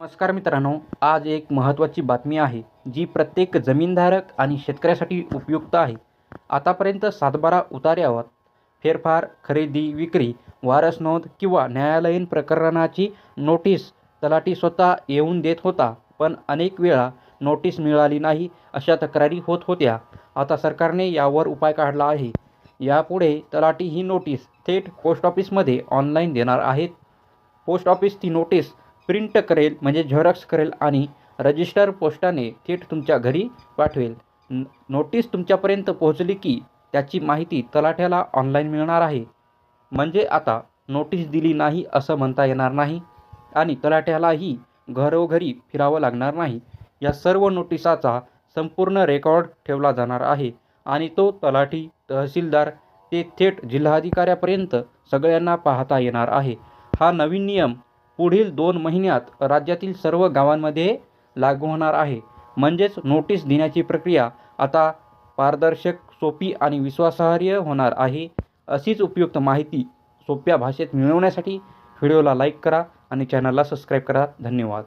नमस्कार मित्रांनो आज एक महत्त्वाची बातमी आहे जी प्रत्येक जमीनधारक आणि शेतकऱ्यासाठी उपयुक्त आहे. आतापर्यंत सातबारा उतार्यावर फेरफार खरेदी विक्री वारस नोंद किंवा न्यायालयीन प्रकरणाची नोटीस तलाठी स्वतः येऊन देत होता पण अनेक वेळा नोटीस मिळाली नाही अशा तक्रारी होत होत्या. आता सरकारने यावर उपाय काढला आहे. यापुढे तलाठी ही नोटीस थेट पोस्ट ऑफिसमध्ये ऑनलाईन देणार आहेत. पोस्ट ऑफिस ती नोटीस प्रिंट करेल म्हणजे झेरॉक्स करेल आणि रजिस्टर पोस्टाने थेट तुमच्या घरी पाठवेल. न- नोटीस तुमच्यापर्यंत पोहोचली की त्याची माहिती तलाठ्याला ऑनलाईन मिळणार आहे. म्हणजे आता नोटीस दिली नाही असं म्हणता येणार नाही आणि तलाठ्यालाही घरोघरी फिरावं लागणार नाही. या सर्व नोटिसाचा संपूर्ण रेकॉर्ड ठेवला जाणार आहे आणि तो तलाठी तहसीलदार ते थेट जिल्हाधिकाऱ्यापर्यंत सगळ्यांना पाहता येणार आहे. हा नवीन नियम पुढील दोन महिन्यात राज्यातील सर्व गावांमध्ये लागू होणार आहे. म्हणजेच नोटीस देण्याची प्रक्रिया आता पारदर्शक सोपी आणि विश्वासार्ह होणार आहे. अशीच उपयुक्त माहिती सोप्या भाषेत मिळवण्यासाठी व्हिडिओला लाईक करा आणि चॅनलला सबस्क्राईब करा. धन्यवाद.